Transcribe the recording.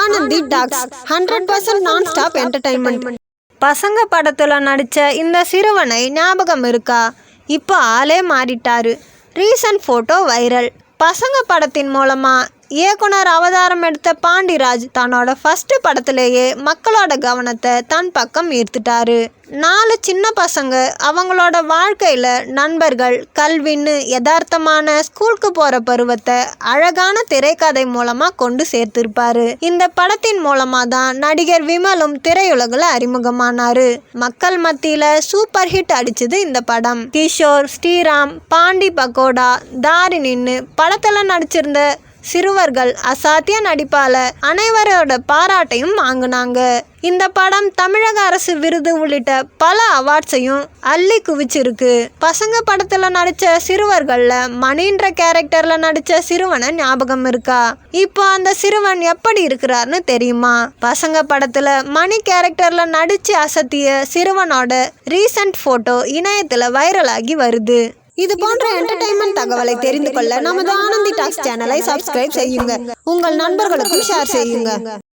Anandhi tax hundred percent non stop entertainment பசங்க படத்துல நடிச்ச இந்த சிறுவனை ஞாபகம் இருக்கா? இப்போ ஆளே மாறிட்டாரு. ரீசன்ட் போட்டோ வைரல் பசங்க படத்தின் மூலமா இயக்குனர் அவதாரம் எடுத்த பாண்டிராஜ் தன்னோட ஃபஸ்ட்டு படத்திலேயே மக்களோட கவனத்தை தன் பக்கம் ஈர்த்துட்டாரு. நாலு சின்ன பசங்க அவங்களோட வாழ்க்கையில் நண்பர்கள் கல்வின்னு யதார்த்தமான ஸ்கூலுக்கு போகிற பருவத்தை அழகான திரைக்கதை மூலமாக கொண்டு சேர்த்திருப்பாரு. இந்த படத்தின் மூலமாக தான் நடிகர் விமலும் திரையுலகில் அறிமுகமானாரு. மக்கள் மத்தியில் சூப்பர் ஹிட் அடிச்சது இந்த படம். கிஷோர் ஸ்ரீராம் பாண்டி பக்கோடா தாரிணின்னு படத்தில் நடிச்சிருந்த சிறுவர்கள் அசாத்திய நடிப்பால அனைவரோட பாராட்டையும் வாங்கினாங்க. இந்த படம் தமிழக அரசு விருது உள்ளிட்ட பல அவார்ட்ஸையும் அள்ளி குவிச்சிருக்கு. பசங்க படத்துல நடிச்ச சிறுவர்கள்ல மணின்ற கேரக்டர்ல நடிச்ச சிறுவனை ஞாபகம் இருக்கா? இப்போ அந்த சிறுவன் எப்படி இருக்கிறார்னு தெரியுமா? பசங்க படத்துல மணி கேரக்டர்ல நடிச்சு அசத்திய சிறுவனோட ரீசன்ட் போட்டோ இணையத்துல வைரலாகி வருது. இது போன்ற என்டர்டைன்மெண்ட் தகவலை தெரிந்து கொள்ள நமது ஆனந்தி டாக்ஸ் சேனலை சப்ஸ்கிரைப் செய்யுங்க. உங்கள் நண்பர்களுக்கும் ஷேர் செய்யுங்க.